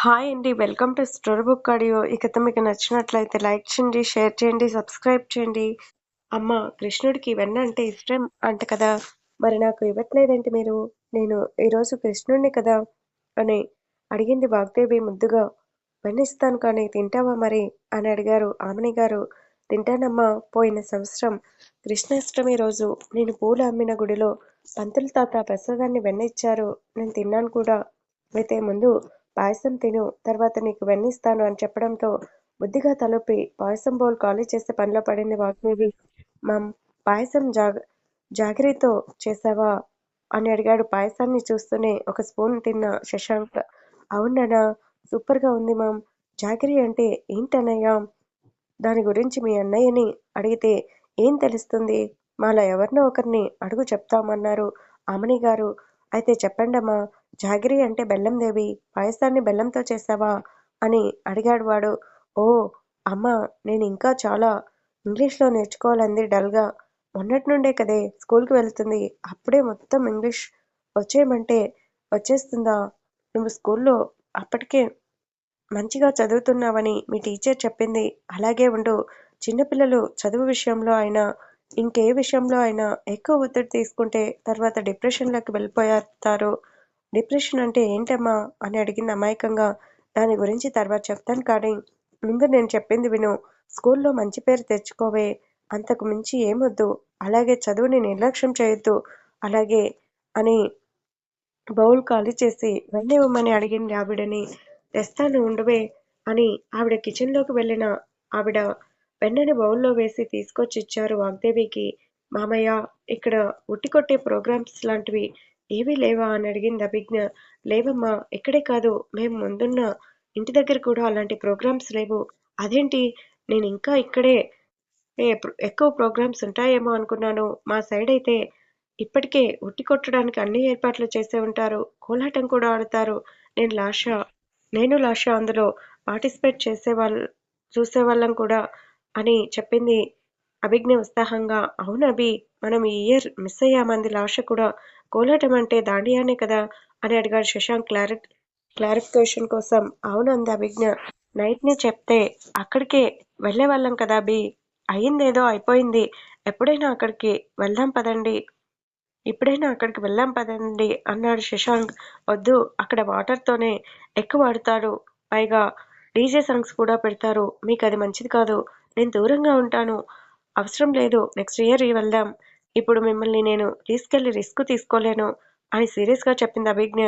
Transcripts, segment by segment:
Hi అండి welcome to story book audio ఈ కథ మీకు నచ్చినట్లయితే లైక్ చేయండి షేర్ చేయండి సబ్స్క్రైబ్ చేయండి. అమ్మ కృష్ణుడికి వెన్న అంటే ఇష్టం అంట కదా. మరి నాకు ఇవ్వట్లేదేంటి మీరు. నేను ఈరోజు కృష్ణుడిని కదా అని అడిగింది వాగ్దేవి ముద్దుగా. వెన్నిస్తాను కానీ తింటావా మరి? అని అడిగారు ఆమెని గారు. తింటానమ్మా పోయిన సంవత్సరం కృష్ణాష్టమి రోజు నేను పూలు అమ్మిన గుడిలో పంతులు తాత ప్రసాదాన్ని వెన్న ఇచ్చారు నేను తిన్నాను కూడా. అయితే ముందు పాయసం తిను తర్వాత నీకు వెన్నిస్తాను అని చెప్పడంతో బుద్ధిగా తలొప్పి పాయసం బౌల్ ఖాళీ చేసే పనిలో పడింది వాగ్దేవి. మమ్ పాయసం జాగ జాగిరితో చేసావా? అని అడిగాడు. పాయసాన్ని చూస్తూనే ఒక స్పూన్ తిన్న శశాంక్. అవునన్నా సూపర్గా ఉంది మామ్. జాగిరి అంటే ఏంటన్నయ్య? దాని గురించి మీ అన్నయ్యని అడిగితే ఏం తెలుస్తుంది? మాలో ఎవరినో ఒకరిని అడుగు చెప్తామన్నారు ఆమని గారు. అయితే చెప్పండమ్మా జాగిరి అంటే బెల్లం దేవి పాయసాన్ని బెల్లంతో చేసావా? అని అడిగాడు వాడు. ఓ అమ్మా నేను ఇంకా చాలా ఇంగ్లీష్లో నేర్చుకోవాలంది డల్గా. మొన్నటి నుండే కదే స్కూల్కి వెళ్తుంది. అప్పుడే మొత్తం ఇంగ్లీష్ వచ్చేయమంటే వచ్చేస్తుందా? నువ్వు స్కూల్లో అప్పటికే మంచిగా చదువుతున్నావని మీ టీచర్ చెప్పింది. అలాగే ఉండు. చిన్నపిల్లలు చదువు విషయంలో అయినా ఇంకే విషయంలో అయినా ఎక్కువ ఒత్తిడి తీసుకుంటే తర్వాత డిప్రెషన్లోకి వెళ్ళిపోతారు. డిప్రెషన్ అంటే ఏంటమ్మా? అని అడిగింది అమాయకంగా. దాని గురించి తర్వాత చెప్తాను కానీ ముందు నేను చెప్పింది విను. స్కూల్లో మంచి పేరు తెచ్చుకోవే. అంతకు మించి ఏమొద్దు. అలాగే చదువుని నిర్లక్ష్యం చేయొద్దు. అలాగే అని బౌల్ ఖాళీ చేసి వెన్నివ్వమని అడిగింది ఆవిడని. తెస్తాను ఉండవే అని ఆవిడ కిచెన్లోకి వెళ్ళిన ఆవిడ వెన్నని బౌల్లో వేసి తీసుకొచ్చి ఇచ్చారు వాగ్దేవికి. మామయ్య ఇక్కడ ఉట్టి కొట్టే ప్రోగ్రామ్స్ లాంటివి ఏవీ లేవా అని అడిగింది అభిజ్ఞ. లేవమ్మా ఇక్కడే కాదు మేము ముందున్న ఇంటి దగ్గర కూడా అలాంటి ప్రోగ్రామ్స్ లేవు. అదేంటి? నేను ఇంకా ఇక్కడే. ఎక్కువ ప్రోగ్రామ్స్ ఉంటాయేమో అనుకున్నాను. మా సైడ్ అయితే ఇప్పటికే ఉట్టి కొట్టడానికి అన్ని ఏర్పాట్లు చేసే ఉంటారు. కోలాటం కూడా ఆడతారు. నేను లాష. నేను లాష అందులో పార్టిసిపేట్ చేసే వాళ్ళు చూసేవాళ్ళం కూడా అని చెప్పింది అభిజ్ఞ ఉత్సాహంగా. అవును అభి? మనం ఈ ఇయర్ మిస్ అయ్యామంది లాష కూడా కోలాటం అంటే దాండియానే కదా అని అడిగాడు శశాంక్ క్లారి క్లారిఫికేషన్ కోసం. అవునంది అభిజ్ఞ. నైట్నే చెప్తే అక్కడికే వెళ్ళేవాళ్ళం కదా బి అయిందేదో అయిపోయింది. ఎప్పుడైనా అక్కడికి వెళ్దాం పదండి. ఇప్పుడైనా అక్కడికి వెళ్ళాం పదండి అన్నాడు శశాంక్. వద్దు అక్కడ వాటర్తోనే ఎక్కువ ఆడతాడు పైగా డీజే సాంగ్స్ కూడా పెడతారు. మీకు అది మంచిది కాదు. నేను దూరంగా ఉంటాను. అవసరం లేదు. నెక్స్ట్ ఇయర్ వెళ్దాం. ఇప్పుడు మిమ్మల్ని నేను తీసుకెళ్ళి రిస్క్ తీసుకోలేను అని సీరియస్గా చెప్పింది అభిజ్ఞ.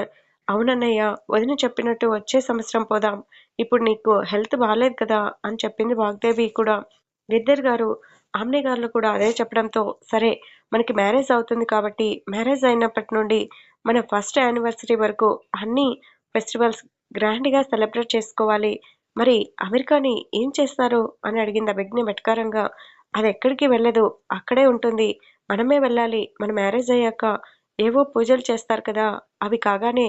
అవునన్నయ్య వదిన చెప్పినట్టు వచ్చే సంవత్సరం పోదాం. ఇప్పుడు నీకు హెల్త్ బాగాలేదు కదా అని చెప్పింది వాగ్దేవి కూడా. గిద్దర్ గారు ఆమ్ని గారు కూడా అదే చెప్పడంతో సరే మనకి మ్యారేజ్ అవుతుంది కాబట్టి మ్యారేజ్ అయినప్పటి నుండి మన ఫస్ట్ యానివర్సరీ వరకు అన్ని ఫెస్టివల్స్ గ్రాండ్గా సెలబ్రేట్ చేసుకోవాలి. మరి అమెరికాని ఏం చేస్తారు? అని అడిగింది అభిజ్ఞ వెటకారంగా అది ఎక్కడికి వెళ్ళదు అక్కడే ఉంటుంది. మనమే వెళ్ళాలి. మన మ్యారేజ్ అయ్యాక ఏవో పూజలు చేస్తారు కదా అవి కాగానే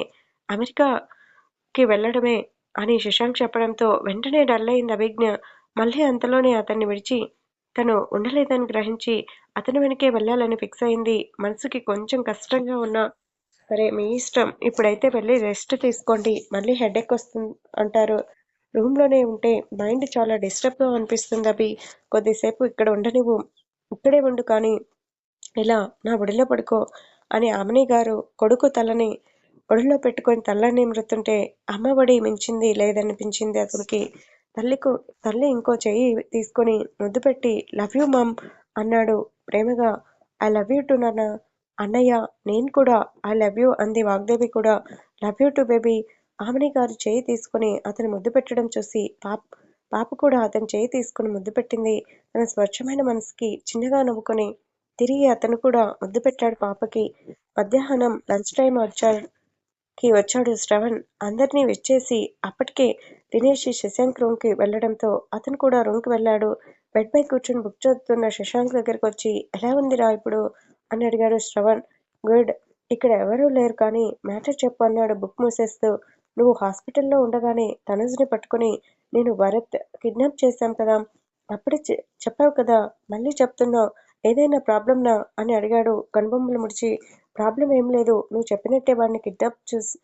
అమెరికాకి వెళ్ళడమే అని శశాంక్ చెప్పడంతో వెంటనే డల్ అయింది అభిజ్ఞ. మళ్ళీ అంతలోనే అతన్ని విడిచి తను ఉండలేదని గ్రహించి అతని వెనకే వెళ్ళాలని ఫిక్స్ అయింది. మనసుకి కొంచెం కష్టంగా ఉన్నా సరే మీ ఇష్టం. ఇప్పుడైతే వెళ్ళి రెస్ట్ తీసుకోండి. మళ్ళీ హెడేక్ వస్తుంది అంటారు. రూమ్లోనే ఉంటే మైండ్ చాలా డిస్టర్బ్గా అనిపిస్తుంది అభి. కొద్దిసేపు ఇక్కడ ఉండనివ్వు. ఇక్కడే ఉండు కానీ ఇలా నా ఒడిలో పడుకో అని ఆమెని గారు కొడుకు తలని ఒడిలో పెట్టుకొని తల్లని మృతుంటే అమ్మ ఒడి మించింది లేదనిపించింది అతనికి. తల్లికు తల్లి ఇంకో చెయ్యి తీసుకొని ముద్దు పెట్టి లవ్ యూ మమ్ అన్నాడు ప్రేమగా. ఐ లవ్ యూ టు నాన్న అన్నయ్య నేను కూడా ఐ లవ్ యూ అంది వాగ్దేవి కూడా. లవ్ యూ టు బేబీ ఆమెని గారు చేయి తీసుకుని అతను ముద్దు పెట్టడం చూసి పాప పాప కూడా అతని చేయి తీసుకుని ముద్దు పెట్టింది. తన స్వచ్ఛమైన మనసుకి చిన్నగా నవ్వుకొని తిరిగి అతను కూడా ముద్దు పెట్టాడు పాపకి. మధ్యాహ్నం లంచ్ టైం వచ్చాడుకి వచ్చాడు శ్రవణ్. అందరినీ విచ్చేసి అప్పటికే దినేష్ శశాంక్ రూమ్కి వెళ్ళడంతో అతను కూడా రూమ్కి వెళ్ళాడు. బెడ్ పై కూర్చొని బుక్ చదువుతున్న శశాంక్ దగ్గరికి వచ్చి ఎలా ఉందిరా ఇప్పుడు? అని అడిగాడు శ్రవణ్. గుడ్. ఇక్కడ ఎవరూ లేరు కానీ మ్యాటర్ చెప్పు అన్నాడు బుక్ మూసేస్తూ. నువ్వు హాస్పిటల్లో ఉండగానే తనుజ్ని పట్టుకుని నేను భరత్ కిడ్నాప్ చేశాం కదా. అప్పుడే చెప్పావు కదా. మళ్ళీ చెప్తున్నావు. ఏదైనా ప్రాబ్లంనా అని అడిగాడు. కనుబొమ్మలు ముడిచి ప్రాబ్లం ఏం లేదు. నువ్వు చెప్పినట్టే వాడిని కిడ్నాప్ చేసి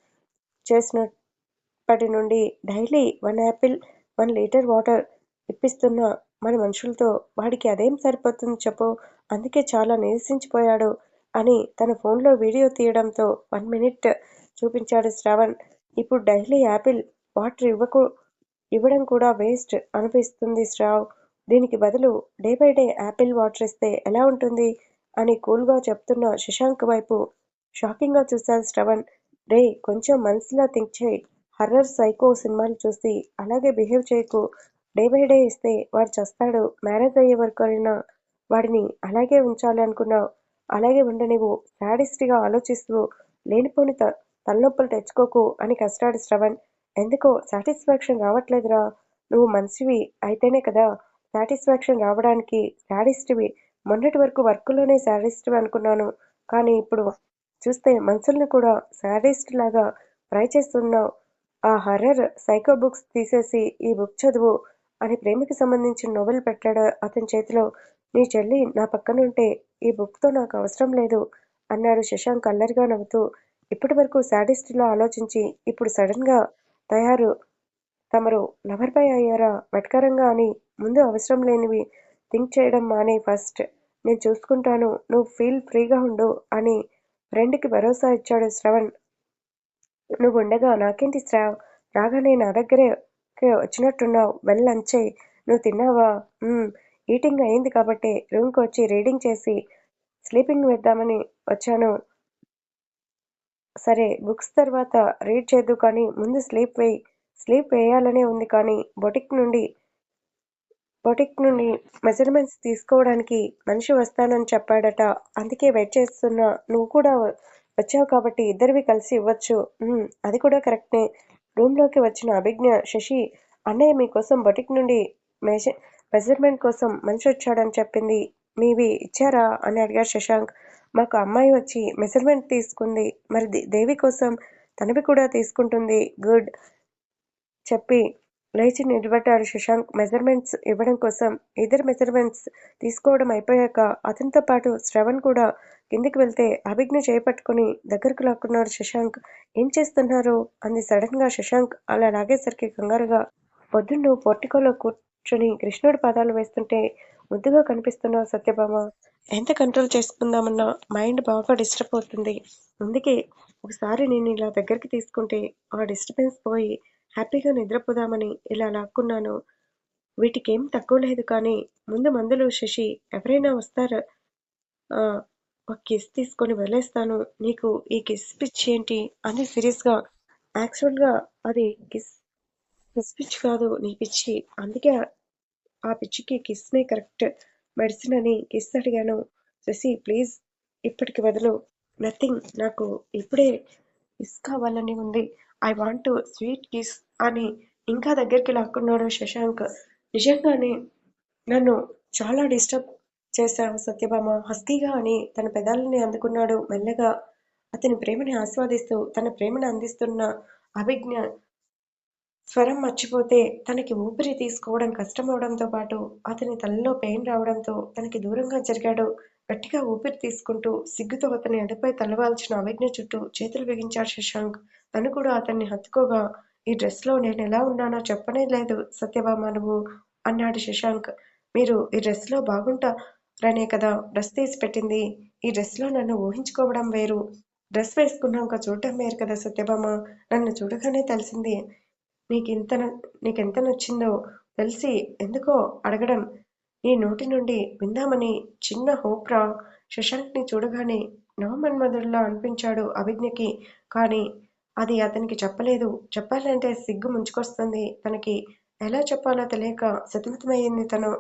చేసినప్పటి నుండి daily one apple one litre water ఇప్పిస్తున్న మన మనుషులతో వాడికి అదేం సరిపోతుంది చెప్పు. అందుకే చాలా నిరసించిపోయాడు అని తన ఫోన్లో వీడియో తీయడంతో వన్ మినిట్ చూపించాడు శ్రావణ్. ఇప్పుడు డైలీ యాపిల్ వాటర్ ఇవ్వకు ఇవ్వడం కూడా వేస్ట్ అనిపిస్తుంది శ్రావ్. దీనికి బదులు day by day apple water ఇస్తే ఎలా ఉంటుంది? అని కూల్గా చెప్తున్న శశాంక్ వైపు షాకింగ్గా చూశాను శ్రవణ్. రే కొంచెం మనసులో థింక్ చేయి. హర్రర్ సైకో సినిమాలు చూసి అలాగే బిహేవ్ చేయకు. డే బై డే ఇస్తే వాడు చస్తాడు. మ్యారేజ్ అయ్యే వరకు అయినా వాడిని అలాగే ఉంచాలి అనుకున్నావు. అలాగే ఉండనివ్వు. శాడిస్ట్గా ఆలోచిస్తూ లేనిపోని త తలనొప్పులు తెచ్చుకోకు అని కష్టాడు శ్రవణ్. ఎందుకో సాటిస్ఫాక్షన్ రావట్లేదురా. నువ్వు మనిషివి అయితేనే కదా సాటిస్ఫాక్షన్ రావడానికి శాడిస్ట్వి మొన్నటి వరకు వర్క్లోనే శాడిస్ట్వి అనుకున్నాను. కానీ ఇప్పుడు చూస్తే మనుషుల్ని కూడా శాడిస్ట్ లాగా ట్రై చేస్తున్నావు. ఆ హర్రర్ సైకో బుక్స్ తీసేసి ఈ బుక్ చదువు అని ప్రేమకి సంబంధించిన నోవెల్ పెట్టాడు అతని చేతిలో. నీ చెల్లి నా పక్కనుంటే ఈ బుక్తో నాకు అవసరం లేదు అన్నాడు శశాంక్ అల్లరిగా నవ్వుతూ. ఇప్పటి వరకు శాడిస్ట్లా ఆలోచించి ఇప్పుడు సడన్గా తయారు తమరు లవర్ అయ్యారా? వెటకరంగా అని ముందు అవసరం లేనివి థింక్ చేయడం మానే ఫస్ట్. నేను చూసుకుంటాను. నువ్వు ఫీల్ ఫ్రీగా ఉండు అని ఫ్రెండ్కి భరోసా ఇచ్చాడు శ్రవణ్. నువ్వు ఉండగా నాకేంటి శ్రావ్ రాగానే నా దగ్గరే వచ్చినట్టున్నావు. వెల్ లంచ్ నువ్వు తిన్నావా? ఈటింగ్ అయింది కాబట్టి రూమ్కి వచ్చి రీడింగ్ చేసి స్లీపింగ్ వేద్దామని వచ్చాను. సరే బుక్స్ తర్వాత రీడ్ చేద్దు కానీ ముందు స్లీప్ వేయి. స్లీప్ వేయాలనే ఉంది కానీ బొటిక్ నుండి బొటిక్ నుండి మెజర్మెంట్స్ తీసుకోవడానికి మనిషి వస్తానని చెప్పాడట. అందుకే వెయిట్ చేస్తున్నా. నువ్వు కూడా వచ్చావు కాబట్టి ఇద్దరివి కలిసి ఇవ్వచ్చు. అది కూడా కరెక్టే. రూమ్లోకి వచ్చిన అభిజ్ఞ శశి అన్నయ్య మీకోసం బొటిక్ నుండి మెజ మెజర్మెంట్ కోసం మనిషి వచ్చాడని చెప్పింది. మీవి ఇచ్చారా? అని అడిగారు శశాంక్. మాకు అమ్మాయి వచ్చి మెజర్మెంట్ తీసుకుంది. మరి దేవి కోసం తనవి కూడా తీసుకుంటుంది. గుడ్. చెప్పి లేచి నిలబడ్డాడు శశాంక్. మెజర్మెంట్స్ ఇవ్వడం కోసం ఇద్దరు మెజర్మెంట్స్ తీసుకోవడం అయిపోయాక అతనితో పాటు శ్రవణ్ కూడా కిందికి వెళ్తే అభిజ్ఞ చేపట్టుకుని దగ్గరకు లాక్కున్నాడు శశాంక్. ఏం చేస్తున్నారు? అంది సడన్గా శశాంక్. అలా లాగేసరికి కంగారుగా పొద్దున్న పొట్టికోలో కూర్చొని కృష్ణుడి పాదాలు వేస్తుంటే ముద్దుగా కనిపిస్తున్నావు సత్యభామ. ఎంత కంట్రోల్ చేసుకుందామన్నా మైండ్ బాగా డిస్టర్బ్ అవుతుంది. అందుకే ఒకసారి నేను ఇలా దగ్గరికి తీసుకుంటే ఆ డిస్టర్బెన్స్ పోయి హ్యాపీగా నిద్రపోదామని ఇలా లాక్కున్నాను. వీటికేం తక్కువ లేదు కానీ ముందు మందులు శశి ఎవరైనా వస్తారు? ఒక కిస్ తీసుకొని వదిలేస్తాను. నీకు ఈ కిస్ పిచ్చి ఏంటి? అని సీరియస్గా యాక్చువల్గా అది కిస్ కిస్ పిచ్చి కాదు నీ పిచ్చి. అందుకే ఆ పిచ్చికి కిస్నే కరెక్ట్. మెడిసిన్ అని కిస్ అడిగాను. శశి ప్లీజ్ ఇప్పటికి వదలు. నథింగ్ నాకు ఇప్పుడే కిస్ కావాలని ఉంది. I want to sweet kiss అని ఇంకా దగ్గరికి లాక్కున్నాడు శశాంక్. నిజంగానే నన్ను చాలా డిస్టర్బ్ చేశావు సత్యభామ. హస్కీగా అని తన పెదాలని అందుకున్నాడు మెల్లగా. అతని ప్రేమని ఆస్వాదిస్తూ తన ప్రేమను అందిస్తున్న అభిజ్ఞ స్వరం మర్చిపోతే తనకి ఊపిరి తీసుకోవడం కష్టమవడంతో పాటు అతని తలలో పెయిన్ రావడంతో తనకి దూరంగా జరిగాడు. గట్టిగా ఊపిరి తీసుకుంటూ సిగ్గుతో అతని ఎడపై తలవాల్చిన అవిజ్ఞ చుట్టూ చేతులు బిగించాడు శశాంక్. తను కూడా అతన్ని హత్తుకోగా ఈ డ్రెస్లో నేను ఎలా ఉన్నానో చెప్పనే లేదు సత్యభామ నువ్వు అన్నాడు శశాంక్. మీరు ఈ డ్రెస్లో బాగుంటారనే కదా డ్రెస్ తీసి పెట్టింది. ఈ డ్రెస్లో నన్ను ఊహించుకోవడం వేరు. డ్రెస్ వేసుకున్నాక చూడటం వేరు కదా సత్యభామ నన్ను చూడగానే తెలిసింది. నీకు ఇంత నీకెంత నచ్చిందో తెలిసి ఎందుకో అడగడం నీ నోటి నుండి విందామని చిన్న హోప్రా శశాంక్ని చూడగానే నవమన్మధుడిలా అనిపించాడు అభిజ్ఞకి. కానీ అది అతనికి చెప్పలేదు. చెప్పాలంటే సిగ్గు ముంచుకొస్తుంది. తనకి ఎలా చెప్పాలో తెలియక సతమతమయ్యింది తను.